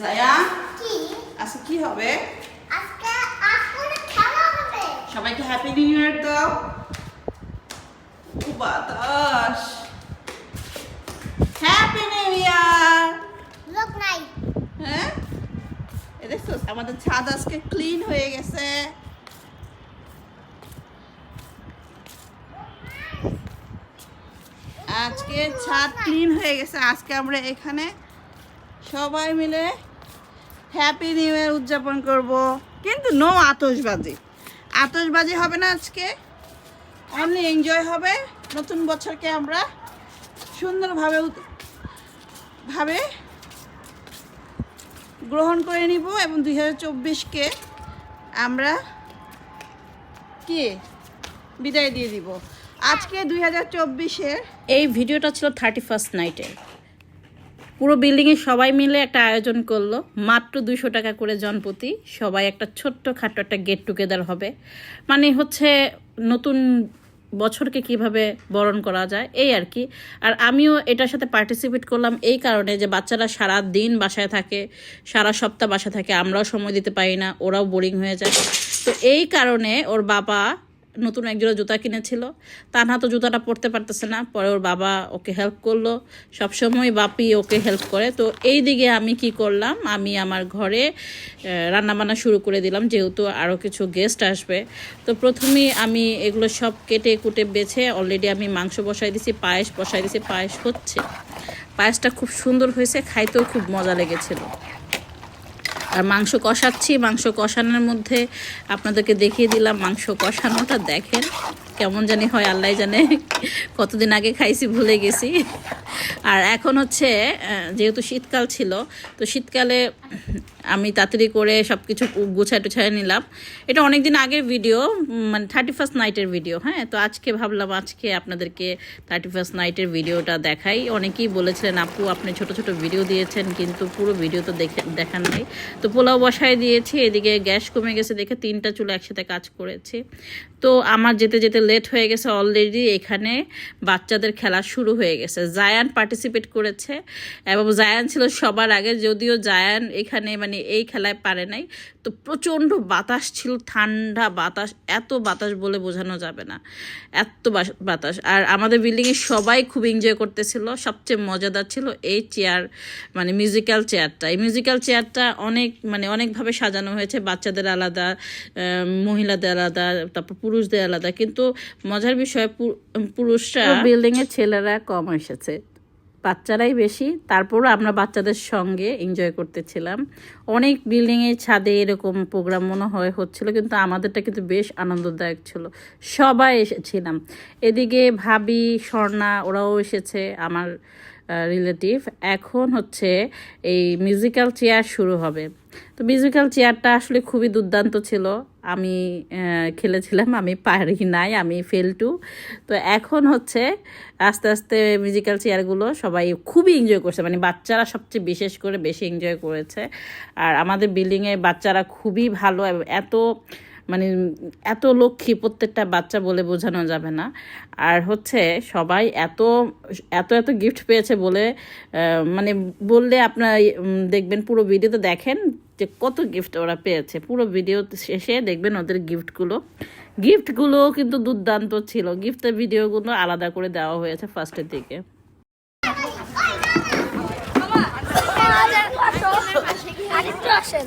জায়া কি? আজকে কি হবে? আজকে খেলা হবে। সবাইকে হ্যাপি নিউ ইয়ার দাও। ও বাতাস। হ্যাপি নিউ ইয়ার লোক নাই হ্যাঁ? এ দেখছ আমাদের ছাদ আজকে ক্লিন হয়ে গেছে। আজকে ছাদ ক্লিন হয়ে গেছে। আজকে আমরা এখানে সবাই মিলে হ্যাপি নিউ ইয়ার উদযাপন করব। কিন্তু নো আতশবাজি। আতশবাজি হবে না আজকে। অনলি এনজয় হবে। নতুন বছরকে আমরা সুন্দরভাবে ভাবে গ্রহণ করে নিব এবং দুই হাজার চব্বিশকে আমরা কি? বিদায় দিয়ে দিব। আজকে দুই হাজার এই ভিডিওটা ছিল থার্টি ফার্স্ট নাইটের পুরো বিল্ডিংয়ে সবাই মিলে একটা আয়োজন করল। মাত্র দুশো টাকা করে জনপ্রতি। সবাই একটা ছোট্ট খাটো একটা গেট টুগেদার হবে। মানে হচ্ছে নতুন বছরকে কীভাবে বরণ করা যায়, এই আর কি। আর আমিও এটার সাথে পার্টিসিপেট করলাম এই কারণে যে বাচ্চারা সারা দিন বাসায় থাকে, সারা সপ্তাহ বাসায় থাকে, আমরাও সময় দিতে পারি না, ওরাও বোরিং হয়ে যায়। তো এই কারণে ওর বাবা নতুন একজোড়া জুতা কিনেছিল। তানহা তো জুতাটা পরতে পারতেছে না। পরে ওর বাবা ওকে হেল্প করল। সবসময় বাপি ওকে হেল্প করে। তো এই দিকে আমি কি করলাম? আমি আমার ঘরে রান্নাবান্না শুরু করে দিলাম। যেহেতু আরও কিছু গেস্ট আসবে। তো প্রথমেই আমি এগুলো সব কেটে কুটে বেছে অলরেডি আমি মাংস বসাই দিছি, পায়েস বসাই দিছি। পায়েস হচ্ছে। পায়েসটা খুব সুন্দর হয়েছে। খাইতেও খুব মজা লেগেছিল। আর মাংস কষাচ্ছি, মাংস কষানোর মধ্যে আপনাদেরকে দেখিয়ে দিলাম মাংস কষানোটা, দেখেন কেমন জানি হয় আল্লাহ জানে। কতদিন আগে খাইছি, ভুলে গেছি। আর এখন হচ্ছে যেহেতু শীতকাল ছিল, তো শীতকালে আমি তাড়াতাড়ি করে সব কিছু গুছায় টুছায় নিলাম। এটা অনেক দিন আগের ভিডিও মানে থার্টি ফার্স্ট নাইটের ভিডিও হ্যাঁ? তো আজকে ভাবলাম, আজকে আপনাদেরকে থার্টি ফার্স্ট নাইটের ভিডিওটা দেখাই। অনেকেই বলেছিলেন, আপু, আপনি ছোট ছোট ভিডিও দিয়েছেন, কিন্তু পুরো ভিডিও তো দেখে, দেখান নাই। তো পোলাও বসায় দিয়েছি, এদিকে গ্যাস কমে গেছে দেখে তিনটা চুলো একসাথে কাজ করেছি। তো আমার যেতে যেতে লেট হয়ে গেছে অলরেডি এখানে বাচ্চাদের খেলা শুরু হয়ে গেছে। জায়ান পার্টিসিপেট করেছে, এবং জায়ান ছিল সবার আগে, যদিও জায়ান এখানে মানে এই খেলায় পারে নাই। তো প্রচণ্ড বাতাস ছিল, ঠান্ডা বাতাস, এত বাতাস বলে বোঝানো যাবে না। এত বাতাস। আর আমাদের বিল্ডিংয়ে সবাই খুব এনজয় করতেছিল, সবচেয়ে মজাদার ছিল এই চেয়ার মানে মিউজিক্যাল চেয়ারটা এই মিউজিক্যাল চেয়ারটা অনেক মানে অনেকভাবে সাজানো হয়েছে। বাচ্চাদের আলাদা মহিলাদের আলাদা, তারপর পুরুষদের আলাদা। কিন্তু মজার বিষয় পুরুষরা বিল্ডিংয়ের ছেলেরা কম এসেছে। বাচ্চারাই বেশি। তারপরও আমরা বাচ্চাদের সঙ্গে এনজয় করতেছিলাম। অনেক বিল্ডিংয়ের ছাদে এরকম প্রোগ্রাম মনে হয় হচ্ছিল, কিন্তু আমাদেরটা কিন্তু বেশ আনন্দদায়ক ছিল। সবাই এসেছিলাম। এদিকে ভাবি, স্বর্ণা, ওরাও এসেছে। আমার রিলেটিভ, এখন হচ্ছে এই মিউজিক্যাল চেয়ার শুরু হবে। তো মিউজিক্যাল চেয়ারটা আসলে খুবই দুর্দান্ত ছিল। আমি খেলেছিলাম, আমি পারি নাই, আমি ফেল টু। তো এখন হচ্ছে আস্তে আস্তে মিউজিক্যাল চেয়ারগুলো সবাই খুবই এনজয় করছে। মানে বাচ্চারা সবচেয়ে বিশেষ করে বেশি এনজয় করেছে। আর আমাদের বিল্ডিংয়ে বাচ্চারা খুবই ভালো এত মানে এত লক্ষ্মী প্রত্যেকটা বাচ্চা বলে বোঝানো যাবে না। আর হচ্ছে সবাই এত এত এত গিফট পেয়েছে বলে মানে বললে আপনারা দেখবেন পুরো ভিডিওতে দেখেন যে কত গিফট ওরা পেয়েছে। পুরো ভিডিও শেষে দেখবেন ওদের গিফটগুলো গিফটগুলো কিন্তু দুর্দান্ত ছিল। গিফটের ভিডিওগুলো আলাদা করে দেওয়া হয়েছে ফার্স্টের দিকে। আসেন।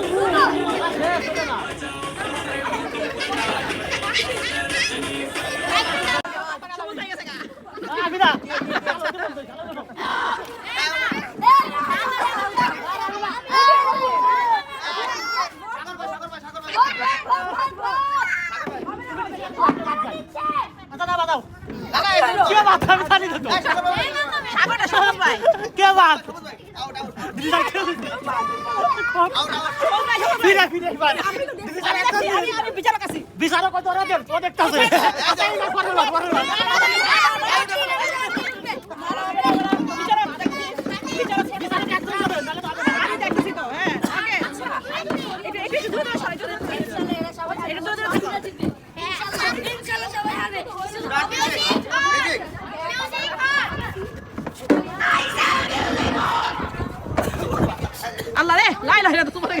বিচারক আছি বিচারক দেন ও দেখতাছে আমি দেখতেছি তো হ্যাঁ ওকে এটা একটু একটু দূরে সরে দূরে এটা দূরে দূরে ইনশাআল্লাহ সবাই হবে আল্লাহ রে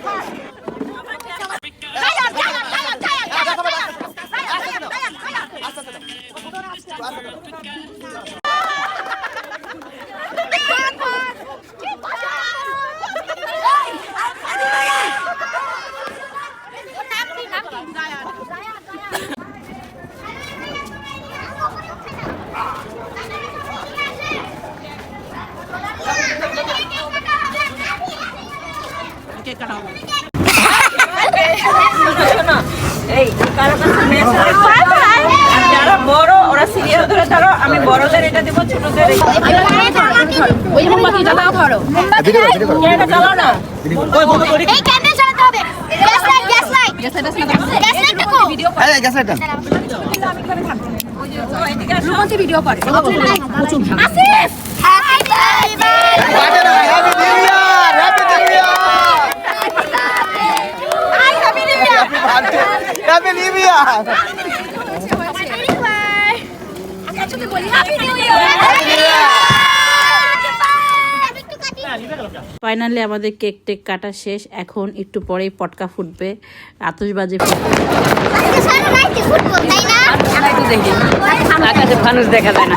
Oh, মাস্টার কেক কাটা হবে যারা বড় ওরা সিরিয়াল ধরে ধরো আমি বড়দের এটা দিব ছোটদের না। এই ক্যান্ডেল চালাতে হবে gas light gas light gas light gas light দেখো ভিডিও ভিডিও করে Asif happy birthday I happy new year আচ্ছা তো বলি হ্যাপি নিউ ইয়ার ফাইনালি আমাদের কেক টেক কাটা শেষ। এখন একটু পরেই পটকা ফুটবে। আতসবাজি ফুটবে দেখা যায় না।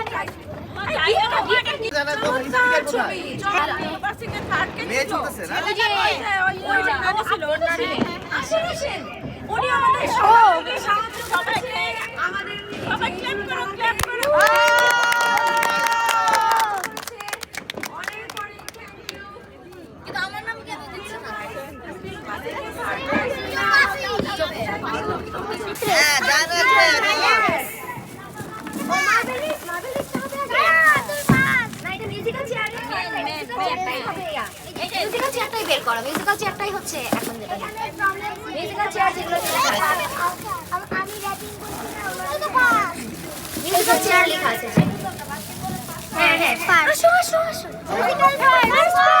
আমাদের সবাই ক্ল্যাপ করো ক্ল্যাপ করো হচ্ছে এখন যেটা মিউজিক্যাল চেয়ার যেগুলো মিউজিক্যাল চেয়ার লেখা আছে। হ্যাঁ হ্যাঁ। আসো আসো আসো। Musical chair